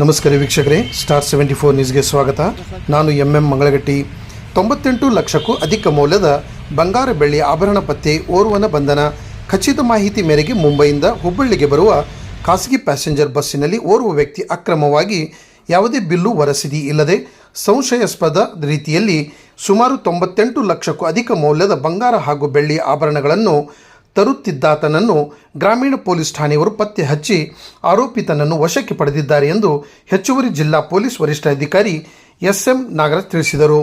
ನಮಸ್ಕಾರ ವೀಕ್ಷಕರೇ star seventy four ನ್ಯೂಸ್ಗೆ ಸ್ವಾಗತ. ನಾನು ಎಂ ಎಂ ಮಂಗಳಗಟ್ಟಿ. ತೊಂಬತ್ತೆಂಟು ಲಕ್ಷಕ್ಕೂ ಅಧಿಕ ಮೌಲ್ಯದ ಬಂಗಾರ ಬೆಳ್ಳಿ ಆಭರಣ ಪತ್ತೆ, ಓರ್ವನ ಬಂಧನ. ಖಚಿತ ಮಾಹಿತಿ ಮೇರೆಗೆ ಮುಂಬೈಯಿಂದ ಹುಬ್ಬಳ್ಳಿಗೆ ಬರುವ ಖಾಸಗಿ ಪ್ಯಾಸೆಂಜರ್ ಬಸ್ಸಿನಲ್ಲಿ ಓರ್ವ ವ್ಯಕ್ತಿ ಅಕ್ರಮವಾಗಿ ಯಾವುದೇ ಬಿಲ್ಲು ವರಸಿದಿ ಇಲ್ಲದೆ ಸಂಶಯಾಸ್ಪದ ರೀತಿಯಲ್ಲಿ ಸುಮಾರು ತೊಂಬತ್ತೆಂಟು ಲಕ್ಷಕ್ಕೂ ಅಧಿಕ ಮೌಲ್ಯದ ಬಂಗಾರ ಹಾಗೂ ಬೆಳ್ಳಿ ಆಭರಣಗಳನ್ನು ತರುತ್ತಿದ್ದಾತನನ್ನು ಗ್ರಾಮೀಣ ಪೊಲೀಸ್ ಠಾಣೆಯವರು ಪತ್ತೆ ಹಚ್ಚಿ ಆರೋಪಿತನನ್ನು ವಶಕ್ಕೆ ಪಡೆದಿದ್ದಾರೆ ಎಂದು ಹೆಚ್ಚುವರಿ ಜಿಲ್ಲಾ ಪೊಲೀಸ್ ವರಿಷ್ಠಾಧಿಕಾರಿ ಎಸ್ ಎಂ ನಾಗರಾಜ್ ತಿಳಿಸಿದರು.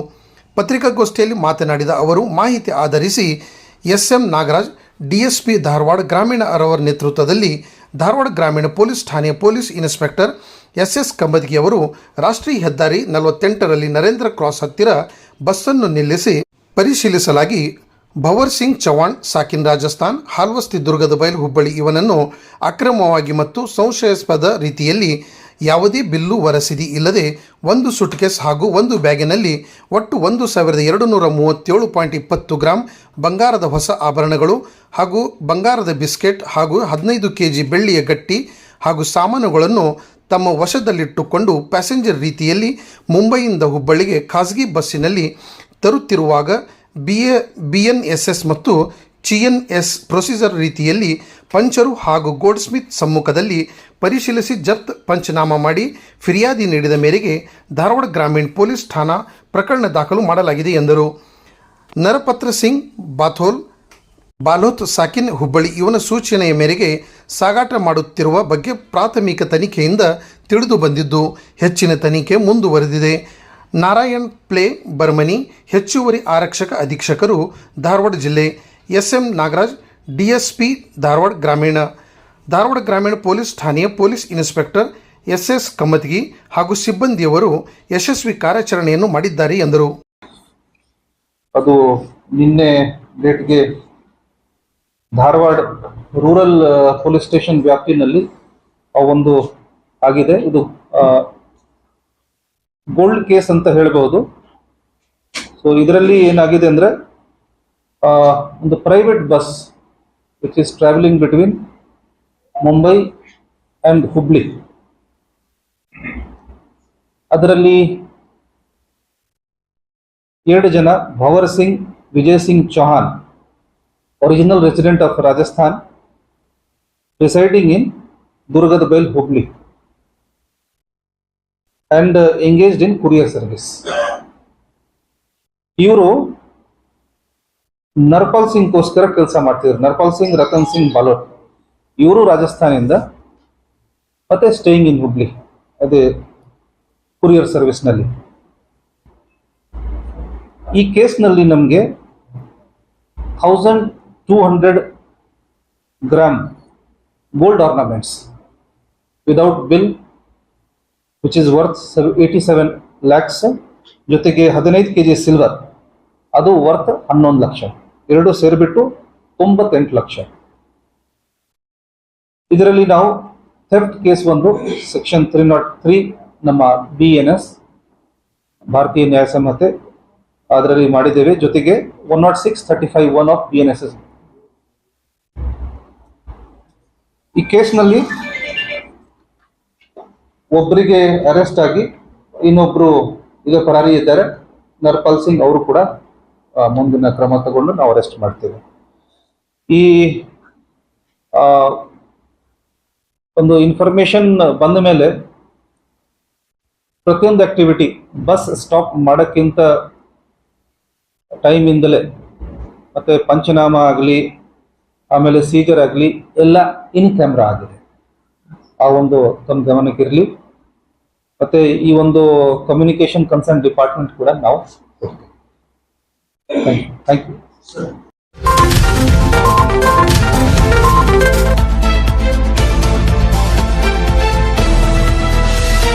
ಪತ್ರಿಕಾಗೋಷ್ಠಿಯಲ್ಲಿ ಮಾತನಾಡಿದ ಅವರು, ಮಾಹಿತಿ ಆಧರಿಸಿ S M Nagaraj, DSP Dharwad ಗ್ರಾಮೀಣ ಅವರ ನೇತೃತ್ವದಲ್ಲಿ ಧಾರವಾಡ ಗ್ರಾಮೀಣ ಪೊಲೀಸ್ ಠಾಣೆಯ police inspector S S Kambadagi ಅವರು ರಾಷ್ಟ್ರೀಯ ಹೆದ್ದಾರಿ ನಲವತ್ತೆಂಟರಲ್ಲಿ ನರೇಂದ್ರ ಕ್ರಾಸ್ ಹತ್ತಿರ ಬಸ್ಸನ್ನು ನಿಲ್ಲಿಸಿ ಪರಿಶೀಲಿಸಲಾಗಿ ಭವರ್ ಸಿಂಗ್ ಚೌಹಾಣ್, ಸಾಕಿನ್ ರಾಜಸ್ಥಾನ್, ಹಾಲ್ವಸ್ತಿ ದುರ್ಗದ ಬಯಲು ಹುಬ್ಬಳ್ಳಿ ಇವನನ್ನು ಅಕ್ರಮವಾಗಿ ಮತ್ತು ಸಂಶಯಾಸ್ಪದ ರೀತಿಯಲ್ಲಿ ಯಾವುದೇ ಬಿಲ್ಲು ವರಸಿದಿ ಇಲ್ಲದೆ ಒಂದು ಸುಟ್ಕೇಸ್ ಹಾಗೂ ಒಂದು ಬ್ಯಾಗಿನಲ್ಲಿ ಒಟ್ಟು ಒಂದು ಸಾವಿರದ ಎರಡು ನೂರ ಮೂವತ್ತೇಳು ಪಾಯಿಂಟ್ ಇಪ್ಪತ್ತು ಗ್ರಾಂ ಬಂಗಾರದ ಹೊಸ ಆಭರಣಗಳು ಹಾಗೂ ಬಂಗಾರದ ಬಿಸ್ಕೆಟ್ ಹಾಗೂ ಹದಿನೈದು ಕೆ ಜಿ ಬೆಳ್ಳಿಯ ಗಟ್ಟಿ ಹಾಗೂ ಸಾಮಾನುಗಳನ್ನು ತಮ್ಮ ವಶದಲ್ಲಿಟ್ಟುಕೊಂಡು ಪ್ಯಾಸೆಂಜರ್ ರೀತಿಯಲ್ಲಿ ಮುಂಬೈಯಿಂದ ಹುಬ್ಬಳ್ಳಿಗೆ ಖಾಸಗಿ ಬಸ್ಸಿನಲ್ಲಿ ತರುತ್ತಿರುವಾಗ B A B N S S ಮತ್ತು ಚಿ ಎನ್ ಎಸ್ ಪ್ರೊಸೀಜರ್ ರೀತಿಯಲ್ಲಿ ಪಂಚರು ಹಾಗೂ ಗೋಲ್ಡ್ ಸ್ಮಿತ್ ಸಮ್ಮುಖದಲ್ಲಿ ಪರಿಶೀಲಿಸಿ ಜಪ್ತ್ ಪಂಚನಾಮ ಮಾಡಿ ಫಿರ್ಯಾದಿ ನೀಡಿದ ಮೇರೆಗೆ ಧಾರವಾಡ ಗ್ರಾಮೀಣ ಪೊಲೀಸ್ ಠಾಣಾ ಪ್ರಕರಣ ದಾಖಲು ಮಾಡಲಾಗಿದೆ ಎಂದರು. ನರಪತ್ರ ಸಿಂಗ್, ಬಾಥೋಲ್, ಬಾಲೋತ್ ಸಾಕಿನ್ ಹುಬ್ಬಳ್ಳಿ ಇವನ ಸೂಚನೆಯ ಮೇರೆಗೆ ಸಾಗಾಟ ಮಾಡುತ್ತಿರುವ ಬಗ್ಗೆ ಪ್ರಾಥಮಿಕ ತನಿಖೆಯಿಂದ ತಿಳಿದು ಬಂದಿದ್ದು. ಹೆಚ್ಚಿನ ತನಿಖೆ ಮುಂದುವರೆದಿದೆ. ನಾರಾಯಣ್ ಪ್ಲೇ ಬರ್ಮನಿ, ಹೆಚ್ಚುವರಿ ಆರಕ್ಷಕ ಅಧೀಕ್ಷಕರು ಧಾರವಾಡ ಜಿಲ್ಲೆ. S M Nagaraj, DSP Dharwad ಗ್ರಾಮೀಣ. ಧಾರವಾಡ ಗ್ರಾಮೀಣ ಪೊಲೀಸ್ ಠಾಣೆಯ police inspector S S Kammatagi ಹಾಗೂ ಸಿಬ್ಬಂದಿಯವರು ಯಶಸ್ವಿ ಕಾರ್ಯಾಚರಣೆಯನ್ನು ಮಾಡಿದ್ದಾರೆ ಎಂದರು. ಅದು ನಿನ್ನೆ ಡೇಟ್ಗೆ ಧಾರವಾಡ ರೂರಲ್ ಪೊಲೀಸ್ ಸ್ಟೇಷನ್ ವ್ಯಾಪ್ತಿನಲ್ಲಿ ಒಂದು ಆಗಿದೆ. ಇದು ಗೋಲ್ಡ್ ಕೇಸ್ ಅಂತ ಹೇಳಬಹುದು ಸೊ ಇದರಲ್ಲಿ ಏನಾಗಿದೆ ಅಂದ್ರೆ ಒಂದು private bus which is travelling between Mumbai and Hubli ಅದರಲ್ಲಿ ಎರಡು ಜನ Bhavar Singh Vijay Singh Chauhan original resident of Rajasthan residing in Durgada Bail Hubli and engaged in courier service ಇವರು ನರ್ಪಾಲ್ ಸಿಂಗ್ಗೋಸ್ಕರ ಕೆಲಸ ಮಾಡ್ತಿದ್ರು. ನರ್ಪಾಲ್ ಸಿಂಗ್, ರತನ್ ಸಿಂಗ್, ಬಾಲೋಟ್. ಇವರು ರಾಜಸ್ಥಾನಿಂದ ಮತ್ತೆ ಸ್ಟೇಯಿಂಗ್ ಇನ್ ಹುಬ್ಳಿ ಅದೇ ಕುರಿಯರ್ ಸರ್ವಿಸ್ನಲ್ಲಿ ಈ ಕೇಸ್ನಲ್ಲಿ ನಮಗೆ thousand two hundred gram gold ornaments without bill which is worth eighty seven lakhs ಜೊತೆಗೆ ಹದಿನೈದು ಕೆ ಜಿ ಸಿಲ್ವರ್ ಅದು ವರ್ತ್ ಹನ್ನೊಂದು ಲಕ್ಷ. ಎರಡು ಸೇರಿಬಿಟ್ಟು ತೊಂಬತ್ತೆಂಟು ಲಕ್ಷ. ಇದರಲ್ಲಿ ನಾವು ಥೆಫ್ಟ್ ಕೇಸ್ ಒಂದು ಸೆಕ್ಷನ್ ತ್ರೀ ನಾಟ್ ತ್ರೀ ನಮ್ಮ B N S Bharatiya Nyaya Sanhita, ಅದರಲ್ಲಿ ಮಾಡಿದ್ದೇವೆ. ಜೊತೆಗೆ one not six thirty five one of B N S S ಈ ಕೇಸ್ನಲ್ಲಿ ಒಬ್ಬರಿಗೆ ಅರೆಸ್ಟ್ ಆಗಿ ಇನ್ನೊಬ್ರು ಈಗ ಪರಾರಿ ಇದ್ದಾರೆ. ನರ್ಪಾಲ್ ಸಿಂಗ್ ಅವರು ಕೂಡ ಮುಂದಿನ ಕ್ರಮ ತಗೊಂಡು ನಾವು ಅರೆಸ್ಟ್ ಮಾಡ್ತೇವೆ. ಈ ಒಂದು ಇನ್ಫಾರ್ಮೇಶನ್ ಬಂದ ಮೇಲೆ ಪ್ರತಿಯೊಂದು ಆಕ್ಟಿವಿಟಿ ಬಸ್ ಸ್ಟಾಪ್ ಮಾಡೋಕ್ಕಿಂತ ಟೈಮಿಂದಲೇ ಮತ್ತೆ ಪಂಚನಾಮ ಆಗಲಿ, ಆಮೇಲೆ ಸೀಜರ್ ಆಗಲಿ, ಎಲ್ಲ ಇನ್ ಕ್ಯಾಮ್ರಾ ಆಗಿದೆ. ಆ ಒಂದು ತಮ್ಮ ಗಮನಕ್ಕಿರಲಿ ಮತ್ತೆ ಈ ಒಂದು ಕಮ್ಯುನಿಕೇಶನ್ ಕನ್ಸರ್ನ್ ಡಿಪಾರ್ಟ್ಮೆಂಟ್ ಕೂಡ ನಾವು ಥ್ಯಾಂಕ್ ಯು